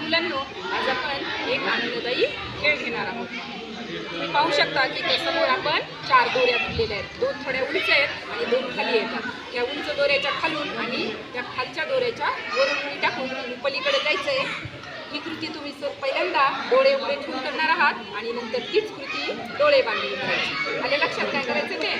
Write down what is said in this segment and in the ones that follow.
मुलांनो आज आपण एक आनंददायी खेळ घेणार आहोत. तुम्ही पाहू शकता की त्या समोर आपण चार दोऱ्या दिलेल्या आहेत. दोन थोड्या उंच आहेत आणि दोन खाली येतात. त्या उंच दोऱ्याच्या खालून आणि त्या खालच्या दोऱ्याच्या वरून टाकून पलीकडे जायचं आहे ही कृती तुम्ही पहिल्यांदा डोळे उघडे ठेवून करणार आहात आणि नंतर तीच कृती डोळे बांधून करायची. आले लक्षात काय करायचं ते?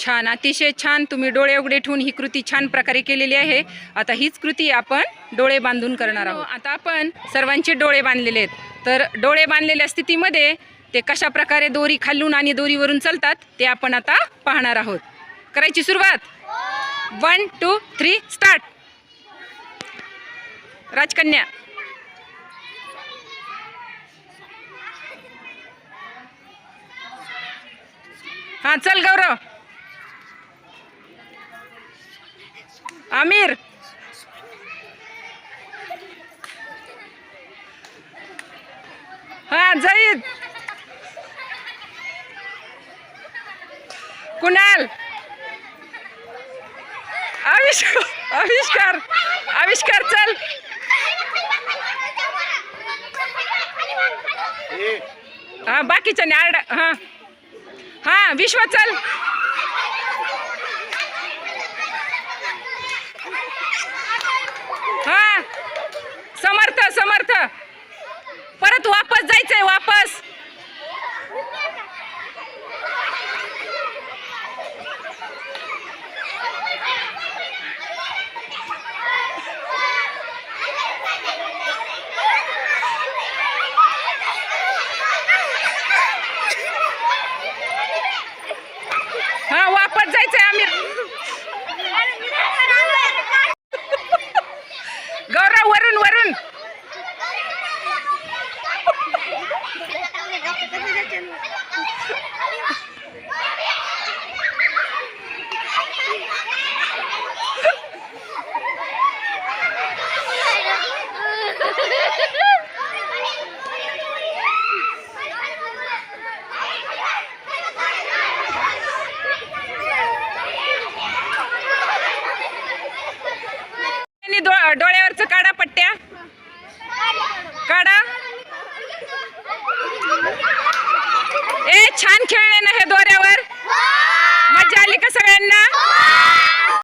छान अतिशय छान तुम्ही डोळे उघडे ठेवून ही कृती छान प्रकारे केलेली आहे. आता हीच कृती आपण डोळे बांधून करणार आहोत. आता आपण सर्वांचे डोळे बांधलेले आहेत. तर डोळे बांधलेल्या स्थितीमध्ये ते कशा प्रकारे दोरी खालून आणि दोरीवरून चालतात ते आपण आता पाहणार आहोत. करायची सुरुवात. वन टू थ्री स्टार्ट राजकन्या. हां चल गौरव. आमिर. हा जाईद कुणाल? आविष्कार आविष्कार. आविष्कार चल. हा बाकीच्या आरडा हा. हा विश्व चल. हा समर्थ समर्थ परत वापस जायचंय वापस हा वापस जायचंय आमिर गौरव वरून वरून आणि डो- डोळ्यावरचं काढा पट्ट्या. काढा. ए छान खेळले ना हे दोरे.